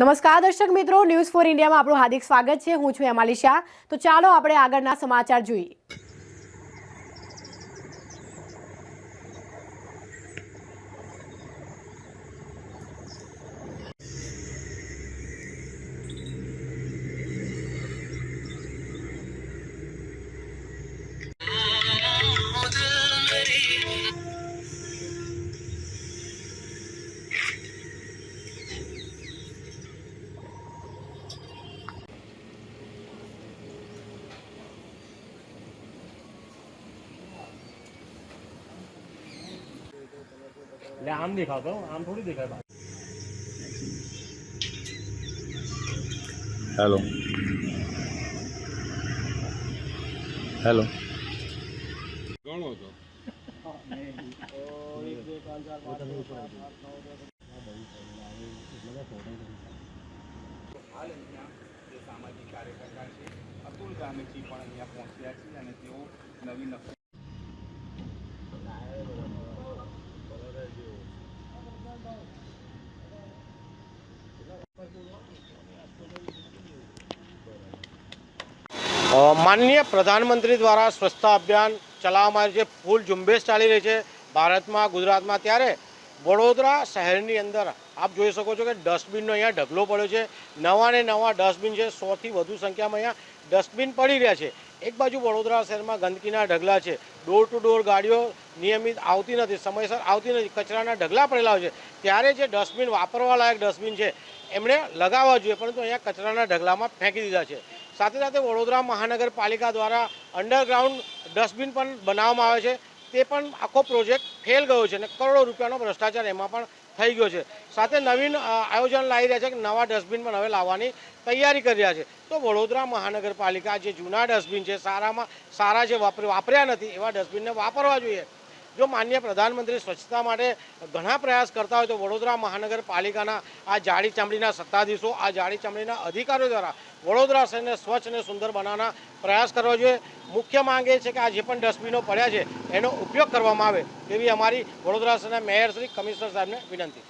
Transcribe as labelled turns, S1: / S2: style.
S1: નમસ્કાર દર્શક મિત્રો ન્યૂઝ ફોર ઇન્ડિયામાં આપણું હાર્દિક સ્વાગત છે. હું છું એમાલી શાહ. તો ચાલો આપણે આગળના સમાચાર જોઈએ.
S2: એટલે આમ દેખાતો આમ થોડી દેખાય
S3: હેલો. હેલો.
S4: ગણો છો.
S5: હાલ અહીંયા જે સામાજિક કાર્યકર્તા છે અતુલ ગામેથી પણ અહીંયા પહોંચ્યા છે અને તેઓ નવી નકલ
S2: માનનીય પ્રધાનમંત્રી દ્વારા સ્વચ્છતા અભિયાન ચલાવવામાં આવે છે. ફૂલ ઝુંબેશ ચાલી રહી છે ભારતમાં, ગુજરાતમાં. ત્યારે વડોદરા શહેરની અંદર આપ જોઈ શકો છો કે ડસ્ટબિનનો અહીંયા ઢગલો પડ્યો છે. નવા ને નવા ડસ્ટબિન છે. સોથી વધુ સંખ્યામાં અહીંયા ડસ્ટબિન પડી રહ્યા છે. એક બાજુ વડોદરા શહેરમાં ગંદકીના ઢગલા છે. ડોર ટુ ડોર ગાડીઓ નિયમિત આવતી નથી, સમયસર આવતી નથી. કચરાના ઢગલા પડેલા હોય છે. ત્યારે જે ડસ્ટબિન વાપરવા લાયક ડસ્ટબિન છે, એમણે લગાવવા જોઈએ. પરંતુ અહીંયા કચરાના ઢગલામાં ફેંકી દીધા છે. સાથે સાથે વડોદરા મહાનગરપાલિકા દ્વારા અંડરગ્રાઉન્ડ ડસ્ટબિન પણ બનાવવામાં આવે છે. તે પણ આખો પ્રોજેક્ટ ફેલ ગયો છે અને કરોડો રૂપિયાનો ભ્રષ્ટાચાર એમાં પણ થઈ ગયો છે. સાથે નવીન આયોજન લાવી રહ્યા છે કે નવા ડસ્ટબિન પણ હવે લાવવાની તૈયારી કરી રહ્યા છે. તો વડોદરા મહાનગરપાલિકા જે જૂના ડસ્ટબિન છે, સારામાં સારા જે વાપર, વાપર્યા નથી એવા ડસ્ટબિનને વાપરવા જોઈએ. જો માન્ય પ્રધાનમંત્રી સ્વચ્છતા માટે ઘણા પ્રયાસ કરતા હોય તો વડોદરા મહાનગરપાલિકાના આ જાડી ચામડીના સત્તાધીશો, આ જાડી ચામડીના અધિકારીઓ દ્વારા વડોદરા શહેરને સ્વચ્છ અને સુંદર બનાવવાના પ્રયાસ કરવા જોઈએ. મુખ્ય માંગ એ છે કે આ જે પણ ડસ્ટબિનો પડ્યા છે, એનો ઉપયોગ કરવામાં આવે તેવી અમારી વડોદરા શહેરના મેયર શ્રી કમિશનર સાહેબને વિનંતી